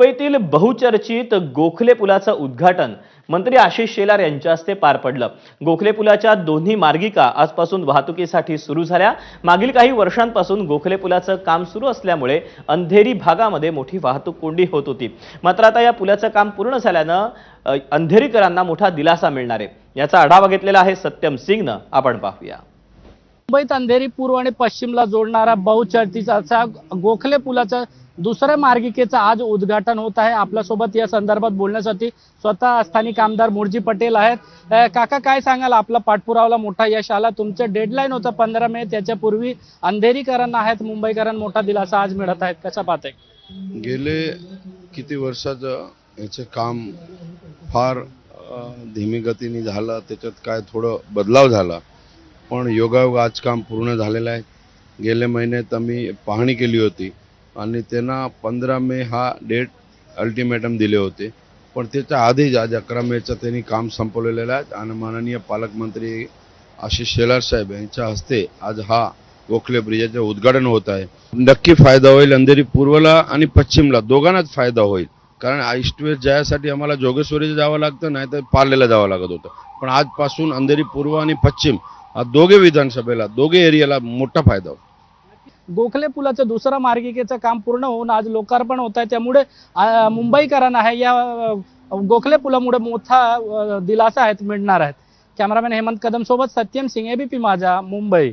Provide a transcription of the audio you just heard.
मुंबईतील बहुचर्चित गोखले पुलाचं उद्घाटन मंत्री आशिष शेलार यांच्या हस्ते पार पडलं. गोखले पुलाच्या दोन्ही मार्गिका आजपासून वाहतुकीसाठी सुरू झाल्या. मागील काही वर्षांपासून गोखले पुलाचं काम सुरू असल्यामुळे अंधेरी भागामध्ये मोठी वाहतूक कोंडी होत होती. मात्र आता या पुलाचं काम पूर्ण झाल्यानं अंधेरीकरांना मोठा दिलासा मिळणार आहे. याचा आढावा घेतलेला आहे सत्यम सिंगनं. आपण पाहूया. मुंबईत अंधेरी पूर्व आणि पश्चिमला जोडणारा बहुचर्चिचा असा गोखले पुलाचा दुसऱ्या मार्गिकेचं आज उद्घाटन होत आहे. आपल्यासोबत या संदर्भात बोलण्यासाठी स्वतः स्थानिक आमदार मुरजी पटेल आहेत. काका काय सांगाल? आपला पाठपुरावला मोठा यश आला. तुमचं डेडलाईन होतं पंधरा मे त्याच्यापूर्वी अंधेरीकरांना आहेत मुंबईकरांना मोठा दिलासा आज मिळत आहेत. कसा पाहते गेले किती वर्षाचं याचं काम फार धीमी गतीने झालं. त्याच्यात काय थोडं बदलाव झाला. पण योगायोग आज काम पूर्ण झालेलं आहे. गेल्या महिन्यात आम्ही पाहणी केली होती. आणि त्यांना पंधरा मे हा डेट अल्टिमेटम दिले होते. पण त्याच्या आधीच आज अकरा मेचं त्यांनी काम संपवलेलं आहे. आणि माननीय पालकमंत्री आशिष शेलार साहेब यांच्या हस्ते आज हा गोखले ब्रिजाचं उद्घाटन होत आहे. नक्की फायदा होईल अंधेरी पूर्वला आणि पश्चिमला. दोघांनाच फायदा होईल. कारण ईस्टवेस्ट जायसाठी आम्हाला जोगेश्वरीला जावं लागतं नाही तर पार्लेला जावं लागत होतं. पण आजपासून अंधेरी पूर्व आणि पश्चिम हा दोघे विधानसभेला दोघे एरियाला मोठा फायदा होईल. गोखले पुलाचं दुसरं मार्गिकेचं काम पूर्ण होऊन आज लोकार्पण होत आहे. त्यामुळे मुंबईकरांना आहे या गोखले पुलामुळे मोठा दिलासा आहेत मिळणार आहेत. कॅमेरामॅन हेमंत कदम सोबत सत्यम सिंग एबीपी माझा मुंबई.